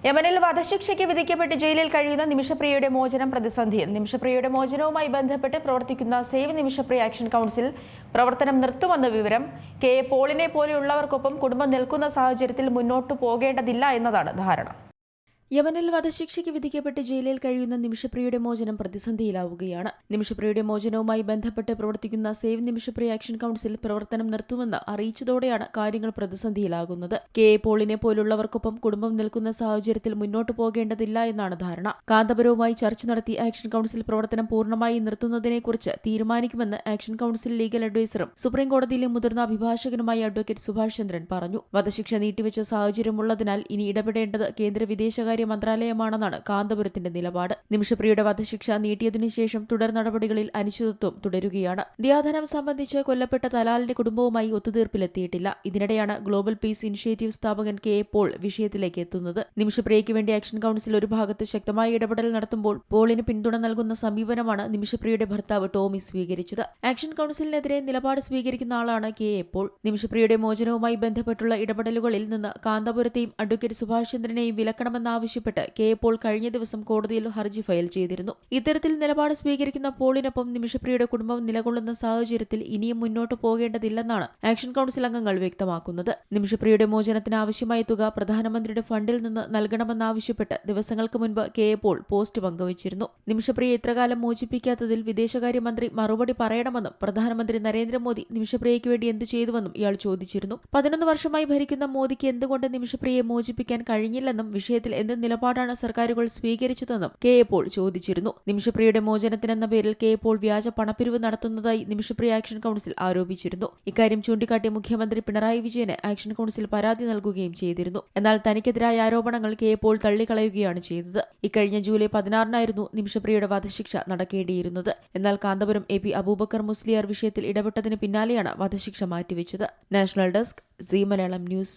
യമനിൽ വധശിക്ഷയ്ക്ക് വിധിക്കപ്പെട്ട് ജയിലിൽ കഴിയുന്ന നിമിഷപ്രിയയുടെ മോചനം പ്രതിസന്ധിയിൽ നിമിഷപ്രിയയുടെ മോചനവുമായി ബന്ധപ്പെട്ട് പ്രവർത്തിക്കുന്ന സേവ് നിമിഷപ്രിയ ആക്ഷൻ കൗൺസിൽ പ്രവർത്തനം നിർത്തുമെന്ന വിവരം കെ പോളിനെ പോലെയുള്ളവർക്കൊപ്പം കുടുംബം നിൽക്കുന്ന സാഹചര്യത്തിൽ മുന്നോട്ടു പോകേണ്ടതില്ല എന്നതാണ് ധാരണ. യമനിൽ വധശിക്ഷയ്ക്ക് വിധിക്കപ്പെട്ട് ജയിലിൽ കഴിയുന്ന നിമിഷപ്രിയയുടെ മോചനം പ്രതിസന്ധിയിലാവുകയാണ്. നിമിഷപ്രിയയുടെ മോചനവുമായി ബന്ധപ്പെട്ട് പ്രവർത്തിക്കുന്ന സേവ് നിമിഷപ്രിയ ആക്ഷൻ കൌൺസിൽ പ്രവർത്തനം നിർത്തുമെന്ന് അറിയിച്ചതോടെയാണ് കാര്യങ്ങൾ പ്രതിസന്ധിയിലാകുന്നത്. കെ. എ. പോളിനെ പോലുള്ളവർക്കൊപ്പം കുടുംബം നിൽക്കുന്ന സാഹചര്യത്തിൽ മുന്നോട്ടു പോകേണ്ടതില്ല എന്നാണ് ധാരണ. കാന്തപുരവുമായി ചർച്ച നടത്തി ആക്ഷൻ കൌൺസിൽ പ്രവർത്തനം പൂർണമായി നിർത്തുന്നതിനെക്കുറിച്ച് തീരുമാനിക്കുമെന്ന് ആക്ഷൻ കൌൺസിൽ ലീഗൽ അഡ്വൈസറും സുപ്രീം കോടതിയിലെ മുതിർന്ന അഭിഭാഷകനുമായ അഡ്വക്കേറ്റ് സുഭാഷ് ചന്ദ്രൻ പറഞ്ഞു. വധശിക്ഷ നീട്ടിവെച്ച സാഹചര്യമുള്ളതിനാൽ ഇനി ഇടപെടേണ്ടത് കേന്ദ്ര വിദേശകാര്യ മന്ത്രാലയമാണെന്നാണ് കാന്തപുരത്തിന്റെ നിലപാട്. നിമിഷപ്രിയുടെ വധശിക്ഷ നീട്ടിയതിനു ശേഷം തുടർ നടപടികളിൽ അനിശ്ചിതത്വം തുടരുകയാണ്. ദിയാധനം സംബന്ധിച്ച് കൊല്ലപ്പെട്ട തലാലിന്റെ കുടുംബവുമായി ഒത്തുതീർപ്പിലെത്തിയിട്ടില്ല. ഇതിനിടെയാണ് ഗ്ലോബൽ പീസ് ഇനിഷ്യേറ്റീവ് സ്ഥാപകൻ കെ പോൾ വിഷയത്തിലേക്ക് എത്തുന്നത്. നിമിഷപ്രിയയ്ക്ക് വേണ്ടി ആക്ഷൻ കൌൺസിൽ ഒരു ഭാഗത്ത് ശക്തമായ ഇടപെടൽ നടത്തുമ്പോൾ പോളിന് പിന്തുണ നൽകുന്ന സമീപനമാണ് നിമിഷപ്രിയയുടെ ഭർത്താവ് ടോമി സ്വീകരിച്ചത്. ആക്ഷൻ കൌൺസിലിനെതിരെ നിലപാട് സ്വീകരിക്കുന്ന ആളാണ് കെ പോൾ. നിമിഷപ്രിയയുടെ മോചനവുമായി ബന്ധപ്പെട്ടുള്ള ഇടപെടലുകളിൽ നിന്ന് കാന്തപുരത്തെയും അഡ്വക്കേറ്റ് സുഭാഷ് ചന്ദ്രനെയും വിലക്കണമെന്നാവശ്യപ്പെട്ട് കെ പോൾ കഴിഞ്ഞ ദിവസം കോടതിയിൽ ഹർജി ഫയൽ ചെയ്തിരുന്നു. ഇത്തരത്തിൽ നിലപാട് സ്വീകരിക്കുന്ന പോളിനൊപ്പം നിമിഷപ്രിയയുടെ കുടുംബം നിലകൊള്ളുന്ന സാഹചര്യത്തിൽ ഇനിയും മുന്നോട്ട് പോകേണ്ടതില്ലെന്നാണ് ആക്ഷൻ കൌൺസിൽ അംഗങ്ങൾ വ്യക്തമാക്കുന്നത്. നിമിഷപ്രിയയുടെ മോചനത്തിന് ആവശ്യമായ തുക പ്രധാനമന്ത്രിയുടെ ഫണ്ടിൽ നിന്ന് നൽകണമെന്നാവശ്യപ്പെട്ട് ദിവസങ്ങൾക്ക് മുൻപ് കെ പോൾ പോസ്റ്റ് പങ്കുവച്ചിരുന്നു. നിമിഷപ്രിയെ ഇത്രകാലം മോചിപ്പിക്കാത്തതിൽ വിദേശകാര്യമന്ത്രി മറുപടി പറയണമെന്നും പ്രധാനമന്ത്രി നരേന്ദ്രമോദി നിമിഷപ്രിയയ്ക്ക് വേണ്ടി എന്തു ചെയ്തുവെന്നും ഇയാൾ ചോദിച്ചിരുന്നു. പതിനൊന്ന് വർഷമായി ഭരിക്കുന്ന മോദിക്ക് എന്തുകൊണ്ട് നിമിഷപ്രിയയെ മോചിപ്പിക്കാൻ കഴിഞ്ഞില്ലെന്നും വിഷയത്തിൽ എന്ത് നിലപാടാണ് സർക്കാരുകൾ സ്വീകരിച്ചതെന്നും കെ എ പോൾ ചോദിച്ചിരുന്നു. നിമിഷപ്രിയയുടെ മോചനത്തിനെന്ന പേരിൽ കെ പോൾ വ്യാജ പണപ്പിരിവ് നടത്തുന്നതായി നിമിഷപ്രിയ ആക്ഷൻ കൌൺസിൽ ആരോപിച്ചിരുന്നു. ഇക്കാര്യം ചൂണ്ടിക്കാട്ടി മുഖ്യമന്ത്രി പിണറായി വിജയന് ആക്ഷൻ കൌൺസിൽ പരാതി നൽകുകയും ചെയ്തിരുന്നു. എന്നാൽ തനിക്കെതിരായ ആരോപണങ്ങൾ കെ പോൾ തള്ളിക്കളയുകയാണ് ചെയ്തത്. ഇക്കഴിഞ്ഞ ജൂലൈ പതിനാറിനായിരുന്നു നിമിഷപ്രിയയുടെ വധശിക്ഷ നടക്കേണ്ടിയിരുന്നത്. എന്നാൽ കാന്തപുരം എ പി അബൂബക്കർ മുസ്ലിയാർ വിഷയത്തിൽ ഇടപെട്ടതിന് പിന്നാലെയാണ് വധശിക്ഷ മാറ്റിവെച്ചത്. National desk C Malayalam news.